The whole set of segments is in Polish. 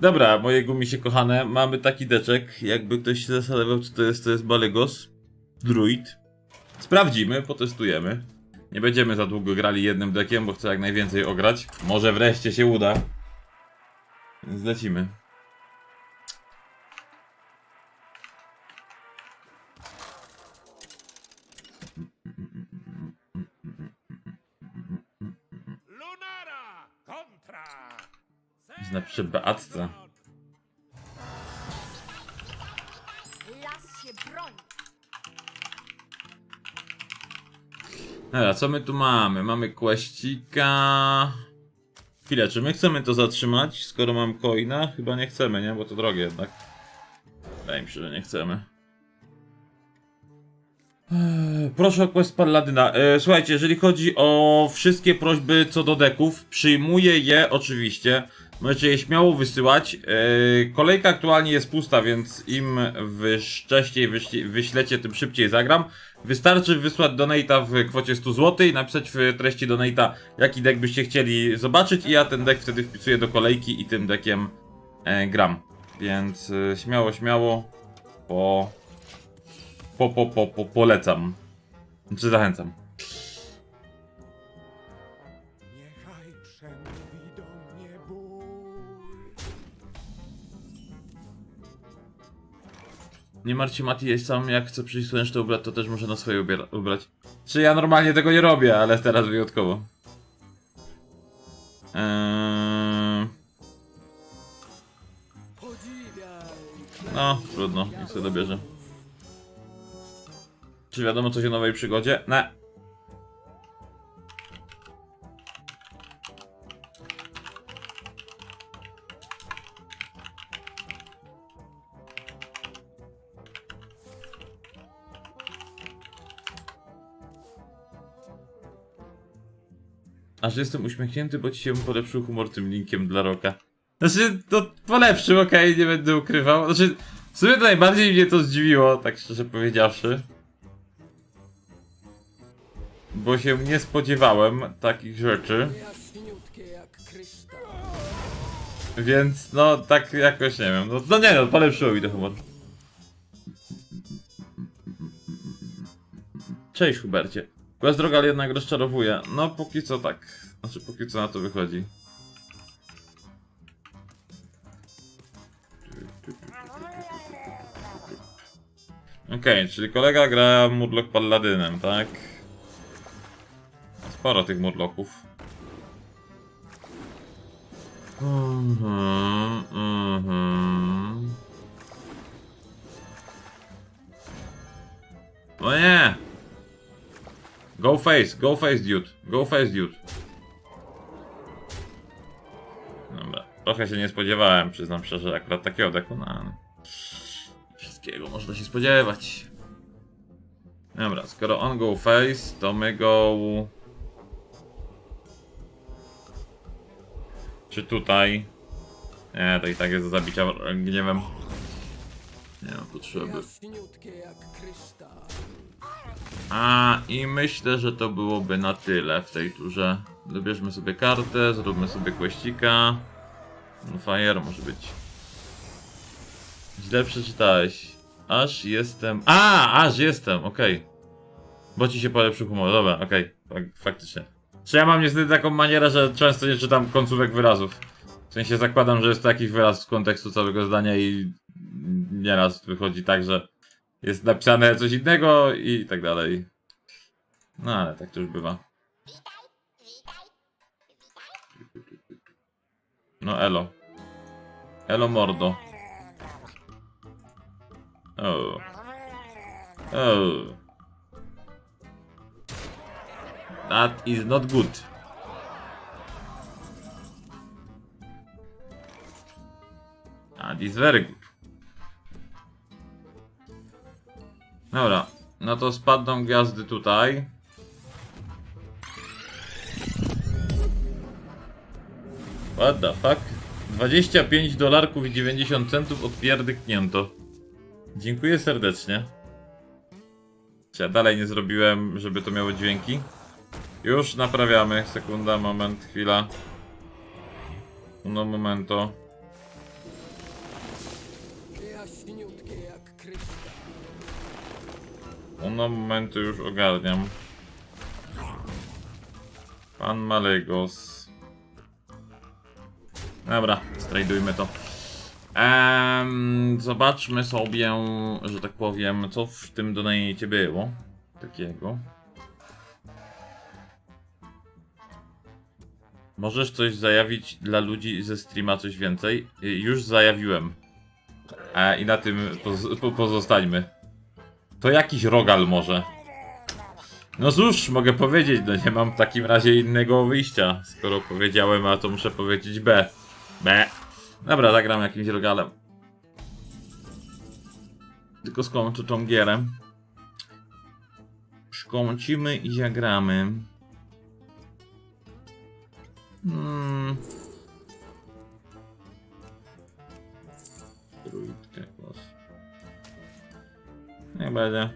Dobra, moje gumisie kochane, mamy taki deczek. Jakby ktoś się zastanawiał, co to jest, to jest Balegos. Druid. Sprawdzimy, potestujemy. Nie będziemy za długo grali jednym dekiem, bo chcę jak najwięcej ograć. Może wreszcie się uda. Więc Napiszę Beatce. Dobra, co my tu mamy? Mamy kłaścika. Chwilę, czy my chcemy to zatrzymać, skoro mam coina? Chyba nie chcemy, nie? Bo to drogie jednak. Wydaje mi się, że nie chcemy. Eee, Proszę o quest Palladyna. Eee, Słuchajcie, jeżeli chodzi o wszystkie prośby co do deków, przyjmuję je oczywiście. Możecie je śmiało wysyłać. Eee, Kolejka aktualnie jest pusta, więc im wcześniej wyśle- wyślecie, tym szybciej zagram. Wystarczy wysłać donata w kwocie 100 zł i napisać w treści donata, jaki deck byście chcieli zobaczyć i ja ten deck wtedy wpisuję do kolejki i tym deckiem e, gram. Więc e, śmiało, śmiało po, po, po, po, po polecam. Czy zachęcam. Nie martw Mati, jest sam jak chce przyjść słoneczne ubrać, to też może na swoje ubrać. Czy ja normalnie tego nie robię, ale teraz wyjątkowo. Eee... No, trudno, niech sobie dobierze. Czy wiadomo coś o nowej przygodzie? Ne. Aż jestem uśmiechnięty, bo ci się polepszył humor tym linkiem dla Roka. Znaczy, to polepszył, okej, nie będę ukrywał. Znaczy, w sumie to najbardziej mnie to zdziwiło, tak szczerze powiedziawszy. Bo się nie spodziewałem takich rzeczy. Więc no tak jakoś nie wiem. No, no nie no, polepszyło mi to humor. Cześć Hubercie. Quest droga, ale jednak rozczarowuje. No póki co tak. Znaczy póki co na to wychodzi. Okej, czyli kolega gra Murloc Palladynem, tak? Sporo tych Murloków. Mhm, mhm. O nie! Go face, go face dude, go face dude. Dobra, trochę się nie spodziewałem, przyznam szczerze, akurat takiego deku, ale... Wszystkiego można się spodziewać. Dobra, skoro on go face, to my go... Czy tutaj? Nie, to i tak jest do zabicia gniewem. Nie mam potrzeby. A i myślę, że to byłoby na tyle w tej turze. Dobierzmy sobie kartę, zróbmy sobie kłeścika. No fire może być. Źle przeczytałeś. Aż jestem. A, aż jestem, okej. Bo ci się polepszył humor, dobra, okej, fak faktycznie. Czy ja mam niestety taką manierę, że często nie czytam końcówek wyrazów. W sensie zakładam, że jest to jakiś wyraz z kontekstu całego zdania i nieraz wychodzi tak, że jest napisane coś innego i tak dalej. No ale tak to już bywa. No elo. Elo mordo. Oh. Oh. That is not good. That is very good. Dobra, no to spadną gwiazdy tutaj. What the fuck? 25 dolarków i 90 centów odpierdyknięto. Dziękuję serdecznie. Ja dalej nie zrobiłem, żeby to miało dźwięki? Już naprawiamy. Sekunda, moment, chwila. Uno momento. Na momenty już ogarniam. Pan Malegos. Dobra, strajdujmy to. Zobaczmy sobie, że tak powiem, co w tym donacie było. Takiego. Możesz coś zajawić dla ludzi ze streama coś więcej? Y, Już zajawiłem. E, I na tym poz po pozostańmy. To jakiś rogal może. No cóż, mogę powiedzieć, no nie mam w takim razie innego wyjścia. Skoro powiedziałem A, to muszę powiedzieć B. B. Dobra, zagram jakimś rogalem. Tylko skończę tą gierę. Szkącimy i zagramy. Hmm. Będzie.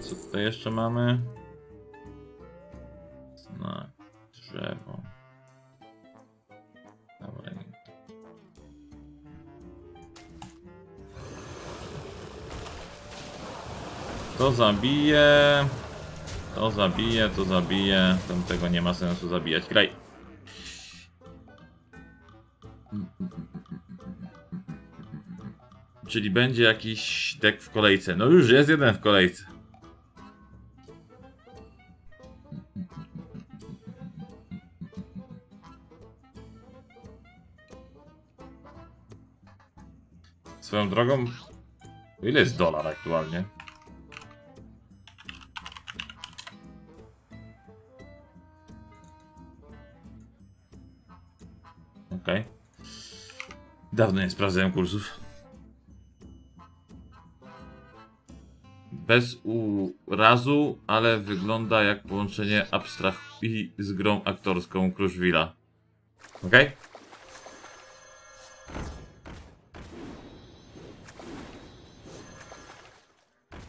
Co tutaj jeszcze mamy? Znak, drzewo. Dobra. To zabije. To zabije, to zabije. Tam tego nie ma sensu zabijać. Graj. Czyli będzie jakiś deck w kolejce. No już jest jeden w kolejce. Swoją drogą, ile jest dolar aktualnie? Okej. Dawno nie sprawdzałem kursów. Bez urazu, ale wygląda jak połączenie abstrakcji z grą aktorską Kruszwila. Okej?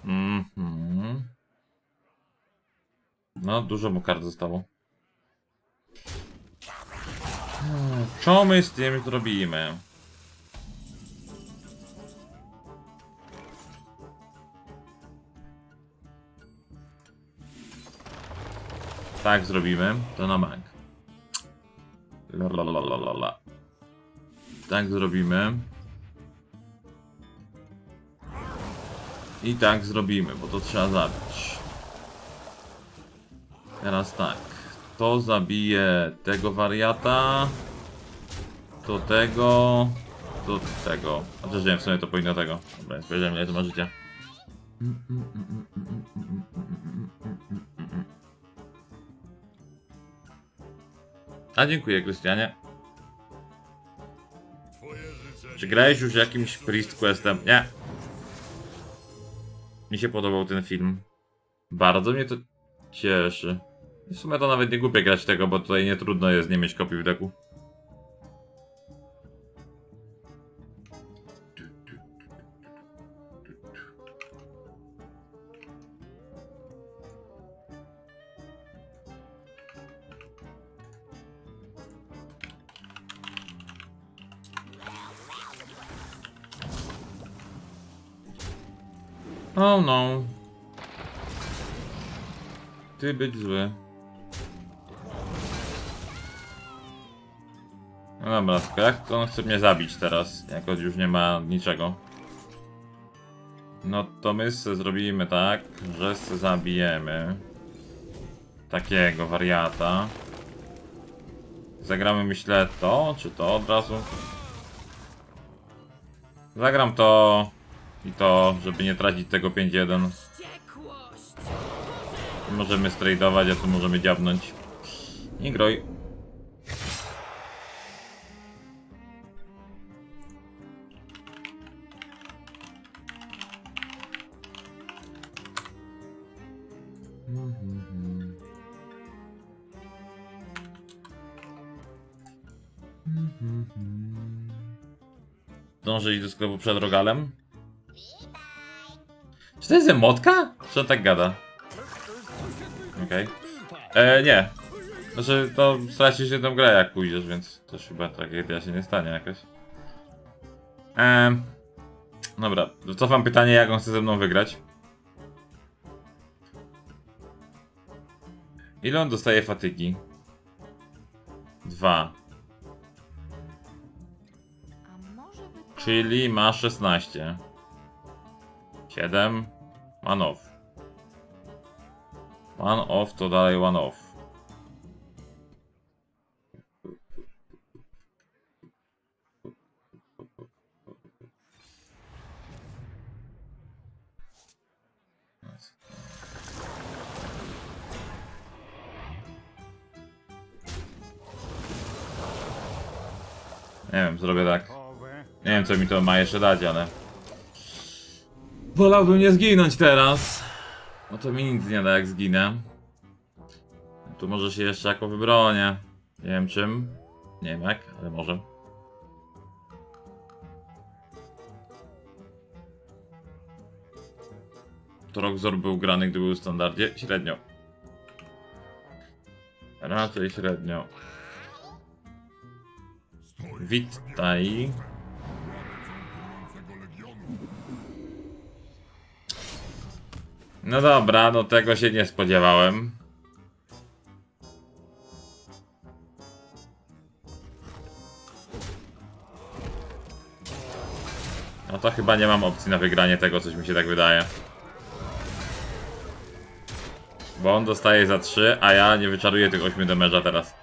Mhm. No, dużo mu kart zostało. Hmm, Co my z tym zrobimy? Tak zrobimy, to na bank. Lalalala. Tak zrobimy. I tak zrobimy, bo to trzeba zabić. Teraz tak. To zabije tego wariata. To tego. To tego. Też nie w sumie to powinno tego. Dobra, spojrzymy ile to ma życia. A dziękuję, Krystianie. Czy grałeś już jakimś Priest Questem? Nie. Mi się podobał ten film. Bardzo mnie to cieszy. W sumie to nawet nie głupie grać tego, bo tutaj nie trudno jest nie mieć kopii w deku. Oh no. Ty być zły. No dobra, tylko jak to on chce mnie zabić teraz, jak on już nie ma niczego? No to my se zrobimy tak, że se zabijemy takiego wariata. Zagramy myślę to, czy to od razu? Zagram to i to, żeby nie tracić tego 5-1. Wściekłość! Możemy stradować, a tu możemy dziabnąć. Nie groj. Dążę iść do sklepu przed rogalem. Czy to jest emotka? Czy on tak gada? Okej. E, nie. Znaczy, to stracisz jedną grę jak pójdziesz, więc też chyba tragedia się nie stanie jakoś. Ehm. Dobra, cofam pytanie, jak on chce ze mną wygrać. Ile on dostaje fatygi? Dwa. To... Czyli ma 16. 7. One off. One off to dalej one off. Nie wiem, zrobię tak. Nie wiem, co mi to ma jeszcze dać, ale... Wolałbym nie zginąć teraz. No to mi nic nie da, jak zginę. Tu może się jeszcze jako wybronię. Nie wiem czym. Nie wiem jak, ale może. To Roxor był grany, gdy był w standardzie? Średnio. Raczej średnio. Witaj. No dobra, no tego się nie spodziewałem. No to chyba nie mam opcji na wygranie tego, coś mi się tak wydaje. Bo on dostaje za 3, a ja nie wyczaruję tych 8 damage'a teraz.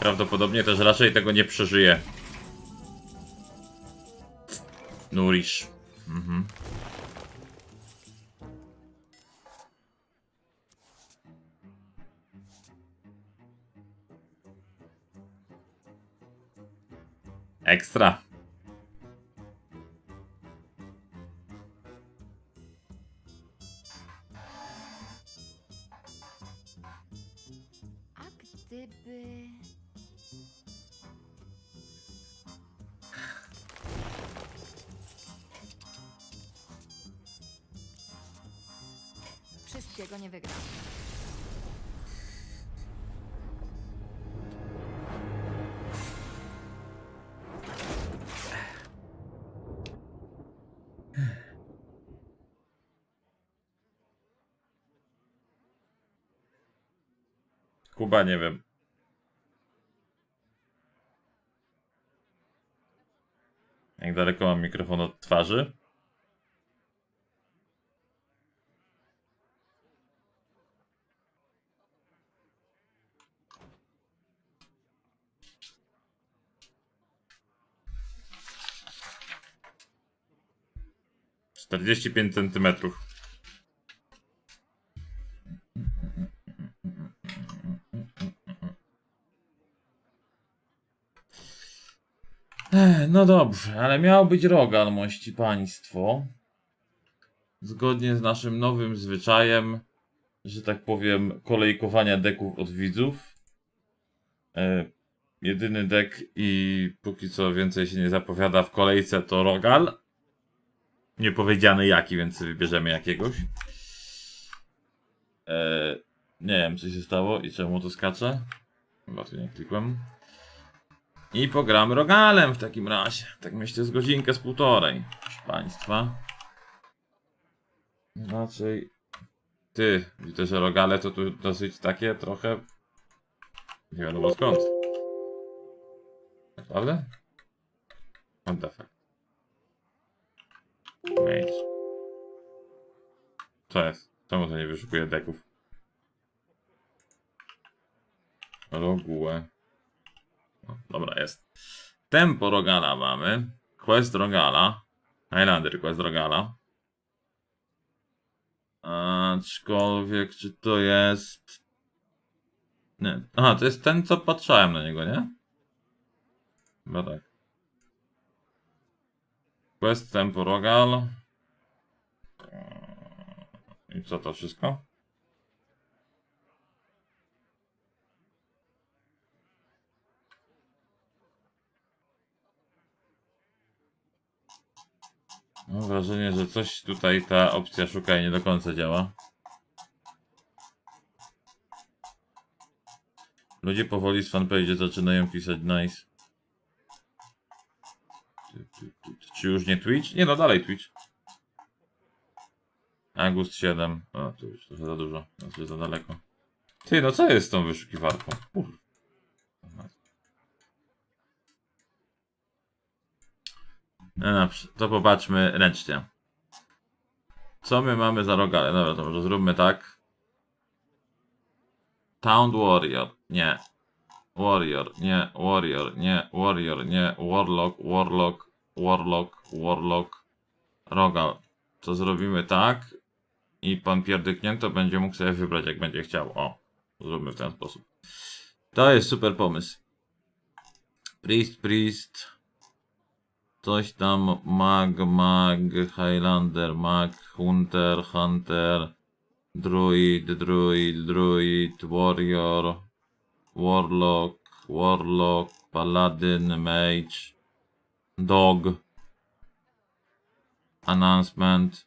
Prawdopodobnie też raczej tego nie No uhum. extra. Uhum. Wszystkiego nie wygram. Kuba nie wiem. Jak daleko mam mikrofon od twarzy? Czterdzieści pięć centymetrów. Ech, No dobrze, ale miał być rogal, mości państwo. Zgodnie z naszym nowym zwyczajem, że tak powiem, kolejkowania deków od widzów. E, jedyny dek i póki co więcej się nie zapowiada w kolejce to rogal. Nie powiedziane jaki, więc wybierzemy jakiegoś. E, nie wiem, co się stało i czemu to skacze. Chyba tu nie klikłem. I pogramy rogalem w takim razie. Tak myślę z godzinkę, z półtorej. Proszę Państwa. Raczej. Ty, widzę, że rogale to tu dosyć takie trochę. Nie wiadomo skąd. Naprawdę? What the fuck? Mage. Co jest? Czemu to nie wyszukuje deków? Rogułę. No, dobra, jest. Tempo Rogala mamy. Quest Rogala. Highlander Quest Rogala. Aczkolwiek, czy to jest... Nie. Aha, to jest ten, co patrzałem na niego, nie? Chyba tak. Quest Tempo Rogal. I co to wszystko? Mam wrażenie, że coś tutaj ta opcja szukaj nie do końca działa. Ludzie powoli z fanpage zaczynają pisać nice. Ty, ty, ty, ty. Czy już nie Twitch? Nie no, dalej Twitch. Agust 7. O, to już trochę za dużo. Znaczy za daleko. Ty, no co jest z tą wyszukiwarką? Kur... No dobrze, to popatrzmy ręcznie. Co my mamy za rogale? Dobra, to może zróbmy tak. Town Warrior. Nie. Warrior. Nie. Warrior. Nie. Warrior. Nie. Warlock. Warlock. Warlock. Warlock. Rogal. To zrobimy tak. I pan pierdyknięto będzie mógł sobie wybrać jak będzie chciał. O. Zróbmy w ten sposób. To jest super pomysł. Priest, priest. Coś tam mag, mag, highlander, mag, hunter, hunter. Druid, druid, druid, warrior, warlock, warlock, paladin, mage, dog, announcement,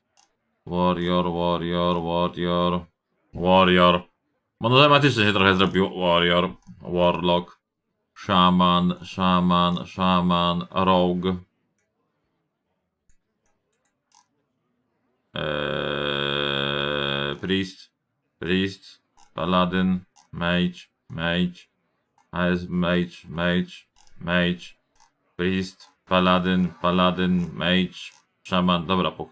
warrior, warrior, warrior, warrior. Monotematycznie się trochę zrobił warrior, warlock, shaman, shaman, shaman, rogue. Eee, priest, priest, paladin, mage, mage, as mage, mage, mage, priest, paladin, paladin, mage, szaman. Dobra, po.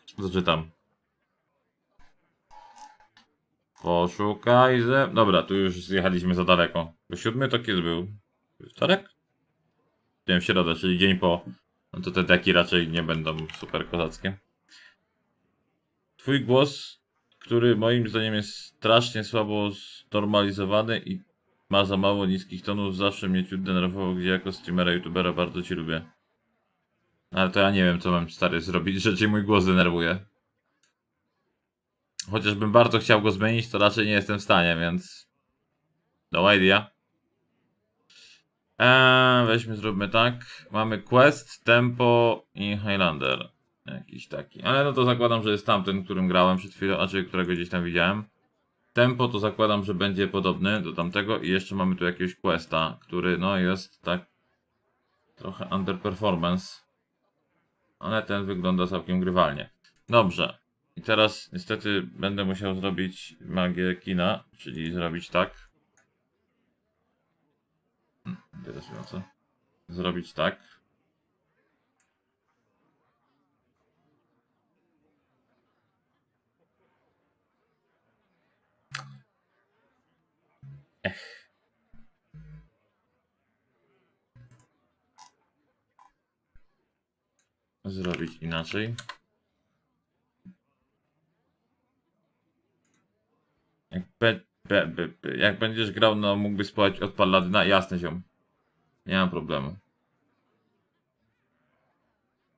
Poszukaj ze... Dobra, tu już zjechaliśmy za daleko. Bo siódmy to kiedy był? Wtorek? Nie wiem, środa, czyli dzień po. No to te deki raczej nie będą super kozackie. Twój głos, który moim zdaniem jest strasznie słabo znormalizowany i ma za mało niskich tonów, zawsze mnie ciut denerwował, gdzie jako streamera, youtubera bardzo ci lubię. Ale to ja nie wiem, co mam stary zrobić, że mój głos denerwuje. Chociażbym bardzo chciał go zmienić, to raczej nie jestem w stanie, więc... No idea. Eee, weźmy, zróbmy tak. Mamy Quest, Tempo i Highlander. Jakiś taki. Ale no to zakładam, że jest tamten, którym grałem przed chwilą, a czy którego gdzieś tam widziałem. Tempo to zakładam, że będzie podobny do tamtego i jeszcze mamy tu jakiegoś Questa, który no jest tak trochę underperformance. Ale ten wygląda całkiem grywalnie. Dobrze. I teraz niestety będę musiał zrobić magię kina, czyli zrobić tak. Hmm, Interesujące. Zrobić tak. Zrobić inaczej. Jak, be, be, be, be, jak będziesz grał, no mógłbyś spłać od Paladyna, jasne ziom. Nie mam problemu.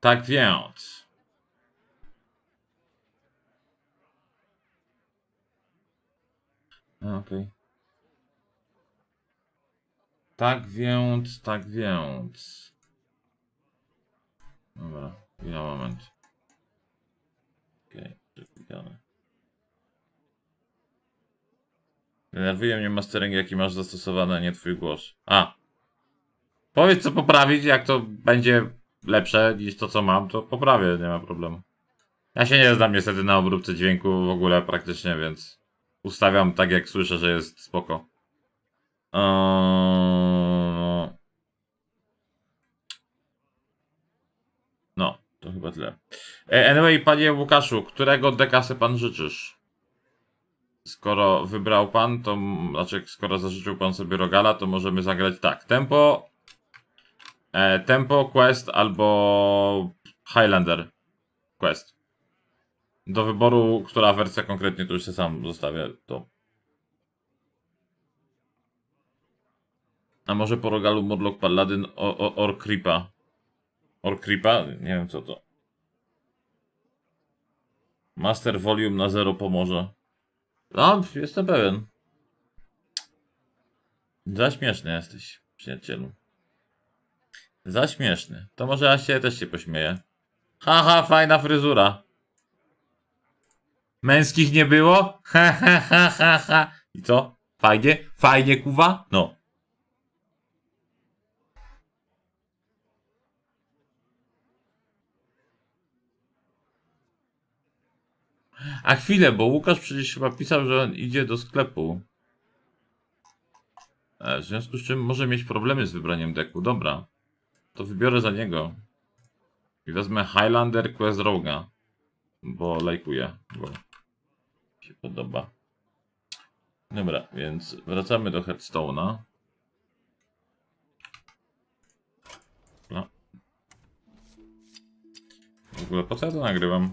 Tak więc. Okej. Tak więc, tak więc. Dobra, chwila, moment. Okej, okay, Denerwuje mnie mastering, jaki masz zastosowany, a nie twój głos. A! Powiedz co poprawić, jak to będzie lepsze niż to co mam, to poprawię, nie ma problemu. Ja się nie znam niestety na obróbce dźwięku w ogóle praktycznie, więc ustawiam tak jak słyszę, że jest spoko. Eee... No, to chyba tyle. E, Anyway, panie Łukaszu, którego dekasy pan życzysz? Skoro wybrał pan, to znaczy skoro zażyczył pan sobie Rogala, to możemy zagrać tak. Tempo, e, Tempo Quest albo Highlander Quest. Do wyboru, która wersja konkretnie, to już się sam zostawię to. A może po Rogalu Modlock Paladin Or Creepa? Or Creepa? Nie wiem co to. Master Volume na zero pomoże. No, jestem pewien. Za śmieszny jesteś, przyjacielu. Za śmieszny. To może ja się też się pośmieję. Haha, fajna fryzura. Męskich nie było? Ha, ha, ha, ha, ha. I co? Fajnie? Fajnie, kuwa? No. A chwilę, bo Łukasz przecież chyba pisał, że on idzie do sklepu. E, w związku z czym może mieć problemy z wybraniem deku. Dobra. To wybiorę za niego. I wezmę Highlander Quest Roga. Bo lajkuję go. Się podoba. Dobra, więc wracamy do Headstone'a. No. W ogóle po co ja to nagrywam?